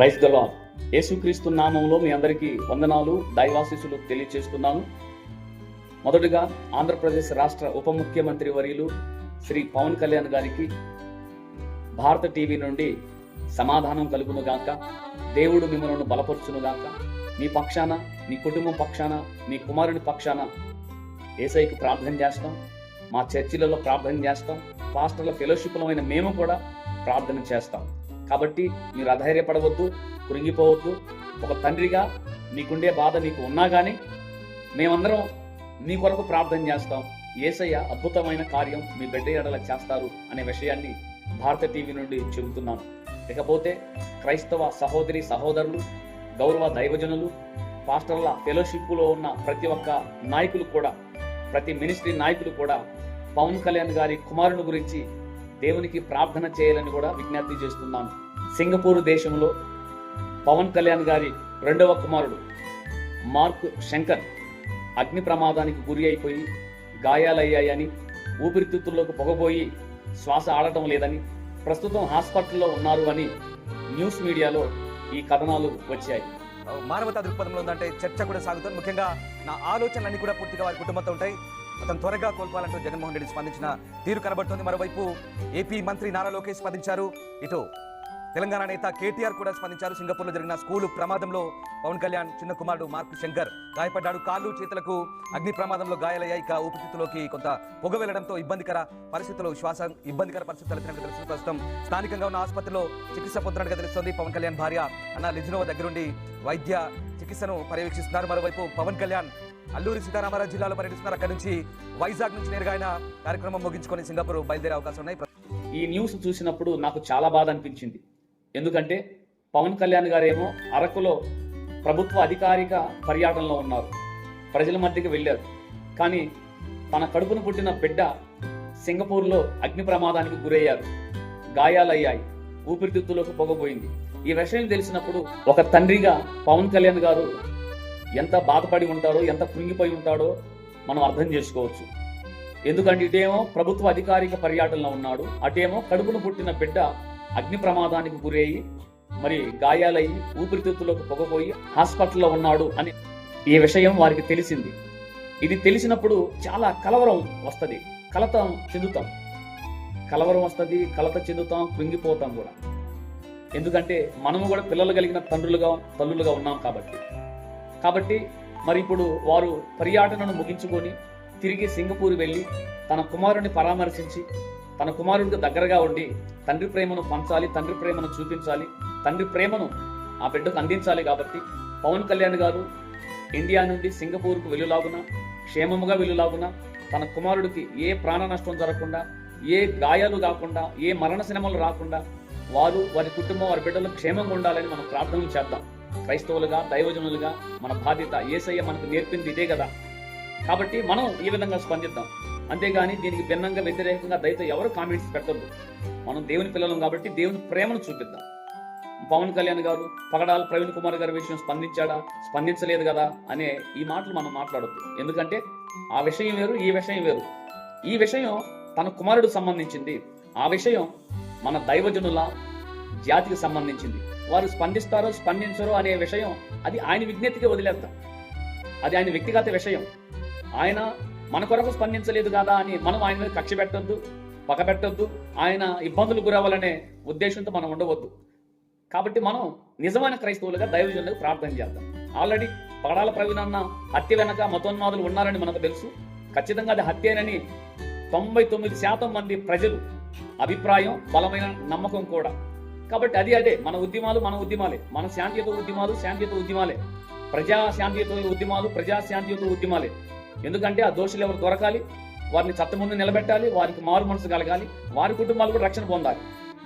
Praise the యేసుక్రీస్తు నామంలో మీ అందరికీ వందనాలు దైవాశీసులు తెలియజేస్తున్నాను మొదటగా ఆంధ్రప్రదేశ్ రాష్ట్ర ఉప ముఖ్యమంత్రి వర్యులు శ్రీ పవన్ కళ్యాణ్ గారికి భారత టీవీ నుండి సమాధానం కలుగునుగాక దేవుడు మిమ్మల్ని బలపరుచునుగాక మీ పక్షాన మీ కుటుంబం పక్షాన మీ కుమారుని పక్షాన ఏసైకి ప్రార్థన చేస్తాం. మా చర్చిలలో ప్రార్థన చేస్తాం. పాస్టర్ల ఫెలోషిప్లమైన మేము కూడా ప్రార్థన చేస్తాం. కాబట్టి మీరు అధైర్యపడవద్దు కృంగిపోవద్దు. ఒక తండ్రిగా మీకుండే బాధ మీకు ఉన్నా కానీ మేమందరం మీ కొరకు ప్రార్థన చేస్తాం. ఏసయ్య అద్భుతమైన కార్యం మీ బిడ్డ ఎడల చేస్తారు అనే విషయాన్ని భారత టీవీ నుండి చెబుతున్నాను ఇకపోతే క్రైస్తవ సహోదరి సహోదరులు గౌరవ దైవజనులు పాస్టర్ల ఫెలోషిప్లో ఉన్న ప్రతి ఒక్క నాయకులు కూడా ప్రతి మినిస్ట్రీ నాయకులు కూడా పవన్ కళ్యాణ్ గారి కుమారుని గురించి దేవునికి ప్రార్థన చేయాలని కూడా విజ్ఞప్తి చేస్తున్నాను. సింగపూర్ దేశంలో పవన్ కళ్యాణ్ గారి రెండవ కుమారుడు మార్క్ శంకర్ అగ్ని ప్రమాదానికి గురి అయిపోయి గాయాలయ్యాయని ఊపిరితిత్తుల్లోకి పొగబోయి శ్వాస ఆడటం లేదని ప్రస్తుతం హాస్పిటల్లో ఉన్నారు అని న్యూస్ మీడియాలో ఈ కథనాలు వచ్చాయి. మానవతా దృక్పథంలో ఉందంటే చర్చ కూడా సాగుతుంది. ముఖ్యంగా నా ఆలోచనలన్నీ కూడా పూర్తిగా వారి కుటుంబంతో ఉంటాయి. అతను త్వరగా కోల్పోవాలంటూ జగన్మోహన్ రెడ్డి స్పందించిన తీరు కనబడుతుంది. మరోవైపు ఏపీ మంత్రి నారా లోకేష్ స్పందించారు. ఇటు తెలంగాణ నేత కేటీఆర్ కూడా స్పందించారు. సింగపూర్లో జరిగిన స్కూలు ప్రమాదంలో పవన్ కళ్యాణ్ చిన్న కుమారుడు మార్క్ శంకర్ గాయపడ్డాడు. కాళ్ళు చేతులకు అగ్ని ప్రమాదంలో గాయాలయ్యాయి. ఇక ఊపిరితిత్తులోకి కొంత పొగ వెళ్ళడంతో ఇబ్బందికర పరిస్థితులు శ్వాస ఇబ్బందికర పరిస్థితులు తలెత్తినట్టు తెలుస్తుంది. ప్రస్తుతం స్థానికంగా ఉన్న ఆసుపత్రిలో చికిత్స పొందినట్టుగా తెలుస్తోంది. పవన్ కళ్యాణ్ భార్య అన్న లిజినోవా దగ్గరుండి వైద్య చికిత్సను పర్యవేక్షిస్తున్నారు. మరోవైపు పవన్ కళ్యాణ్ అల్లూరి సీతారామరాజు జిల్లాలో పర్యటిస్తున్నారు. అక్కడి నుంచి వైజాగ్ నుంచి నేరుగా ఆయన కార్యక్రమం ముగించుకొని సింగపూర్ బయలుదేరే అవకాశం ఉన్నాయి. ఈ న్యూస్ చూసినప్పుడు నాకు చాలా బాధ అనిపించింది. ఎందుకంటే పవన్ కళ్యాణ్ గారేమో అరకులో ప్రభుత్వ అధికారిక పర్యటనలో ఉన్నారు. ప్రజల మధ్యకి వెళ్ళారు. కానీ తన కడుపును పుట్టిన బిడ్డ సింగపూర్లో అగ్ని ప్రమాదానికి గురయ్యారు. గాయాలయ్యాయి. ఊపిరితిత్తులోకి పొగపోయింది ఈ విషయం తెలిసినప్పుడు ఒక తండ్రిగా పవన్ కళ్యాణ్ గారు ఎంత బాధపడి ఉంటాడో ఎంత కృంగిపోయి ఉంటాడో మనం అర్థం చేసుకోవచ్చు. ఎందుకంటే ఇటేమో ప్రభుత్వ అధికారిక పర్యటనలో ఉన్నాడు. అటేమో కడుపును పుట్టిన బిడ్డ అగ్ని ప్రమాదానికి గురయ్యి మరి గాయాలయ్యి ఊపిరితిత్తులోకి పొగపోయి హాస్పిటల్లో ఉన్నాడు అని ఈ విషయం వారికి తెలిసింది. ఇది తెలిసినప్పుడు చాలా కలవరం వస్తుంది. కలత చెందుతాం. కలవరం వస్తుంది కలత చెందుతాం కృంగిపోతాం కూడా. ఎందుకంటే మనము కూడా పిల్లలు కలిగిన తండ్రులుగా తల్లులుగా ఉన్నాం కాబట్టి. కాబట్టి మరి ఇప్పుడు వారు పర్యటనను ముగించుకొని తిరిగి సింగపూర్ వెళ్ళి తన కుమారుని పరామర్శించి తన కుమారుడికి దగ్గరగా ఉండి తండ్రి ప్రేమను పంచాలి తండ్రి ప్రేమను చూపించాలి తండ్రి ప్రేమను ఆ బిడ్డకు అందించాలి కాబట్టి పవన్ కళ్యాణ్ గారు ఇండియా నుండి సింగపూర్కు వెళ్ళులాగున క్షేమముగా వెళ్ళులాగున తన కుమారుడికి ఏ ప్రాణ నష్టం జరగకుండా ఏ గాయాలు కాకుండా ఏ మరణ సినిమాలు రాకుండా వారు వారి కుటుంబం వారి బిడ్డలు క్షేమంగా ఉండాలని మనం ప్రార్థనలు చేద్దాం. క్రైస్తవులుగా దైవజనులుగా మన బాధ్యత ఏసయ్య మనకు నేర్పింది ఇదే కదా. కాబట్టి మనం ఈ విధంగా స్పందిద్దాం. అంతేగాని దీనికి భిన్నంగా వ్యతిరేకంగా దయతో ఎవరు కామెంట్స్ పెట్టద్దు. మనం దేవుని పిల్లలం కాబట్టి దేవుని ప్రేమను చూపిద్దాం. పవన్ కళ్యాణ్ గారు పగడాల ప్రవీణ్ కుమార్ గారి విషయం స్పందించాడా? స్పందించలేదు కదా అనే ఈ మాటలు మనం మాట్లాడొద్దు. ఎందుకంటే ఆ విషయం వేరు ఈ విషయం వేరు. ఈ విషయం తన కుమారుడు సంబంధించింది. ఆ విషయం మన దైవజనుల జాతికి సంబంధించింది. వారు స్పందిస్తారో స్పందించరో అనే విషయం అది ఆయన విజ్ఞతకి వదిలేద్దాం అది ఆయన వ్యక్తిగత విషయం. ఆయన మన కొరకు స్పందించలేదు కదా అని మనం ఆయన మీద కక్ష పెట్టొద్దు పగపెట్టొద్దు ఆయన ఇబ్బందులు గురవ్వాలనే ఉద్దేశంతో మనం ఉండవద్దు. కాబట్టి మనం నిజమైన క్రైస్తవులుగా దైవజనులకు ప్రార్థన చేద్దాం. ఆల్రెడీ పగడాల ప్రవీణ్ అన్న హత్య వెనక మతోన్మాదులు ఉన్నారని మనకు తెలుసు. ఖచ్చితంగా అది హత్యేనని తొంభై తొమ్మిది శాతం మంది ప్రజలు అభిప్రాయం బలమైన నమ్మకం కూడా. కాబట్టి అది అదే మన ఉద్యమాలు మన ఉద్యమాలే. మన శాంతియుత ఉద్యమాలు శాంతియుత ఉద్యమాలే. ప్రజా శాంతియుత ఉద్యమాలు ప్రజా శాంతియుత ఉద్యమాలే. ఎందుకంటే ఆ దోషులు ఎవరు దొరకాలి? వారిని చట్ట ముందు నిలబెట్టాలి వారికి మారు మనసు కలగాలి వారి కుటుంబాలు కూడా రక్షణ పొందాలి.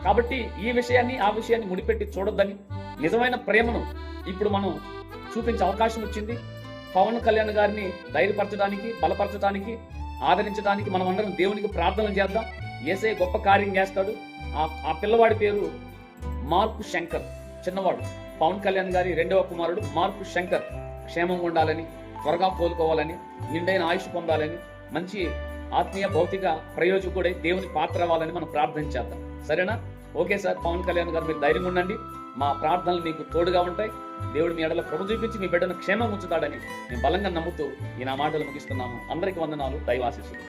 కాబట్టి ఈ విషయాన్ని ఆ విషయాన్ని ముడిపెట్టి చూడొద్దని నిజమైన ప్రేమను ఇప్పుడు మనం చూపించే అవకాశం వచ్చింది. పవన్ కళ్యాణ్ గారిని ధైర్యపరచడానికి బలపరచడానికి ఆదరించడానికి మనం అందరం దేవునికి ప్రార్థనలు చేద్దాం. ఏసే గొప్ప కార్యం చేస్తాడు. ఆ పిల్లవాడి పేరు మార్పు శంకర్. చిన్నవాడు. పవన్ కళ్యాణ్ గారి రెండవ కుమారుడు మార్పు శంకర్. క్షేమంగా ఉండాలని త్వరగా కోలుకోవాలని నిండైన ఆయుష్ పొందాలని మంచి ఆత్మీయ భౌతిక ప్రయోజకుడై దేవుని పాత్ర అవ్వాలని మనం ప్రార్థన చేద్దాం. సరేనా? ఓకే సార్ పవన్ కళ్యాణ్ గారు మీరు ధైర్యంగా ఉండండి. మా ప్రార్థనలు మీకు తోడుగా ఉంటాయి. దేవుడు మీ ఎడల ప్రభు చూపించి మీ బిడ్డను క్షేమం ఉంచుతాడని మేము బలంగా నమ్ముతూ ఈ నా మాటలు ముగిస్తున్నాము. అందరికీ వందనాలు. దైవాశిస్సులు.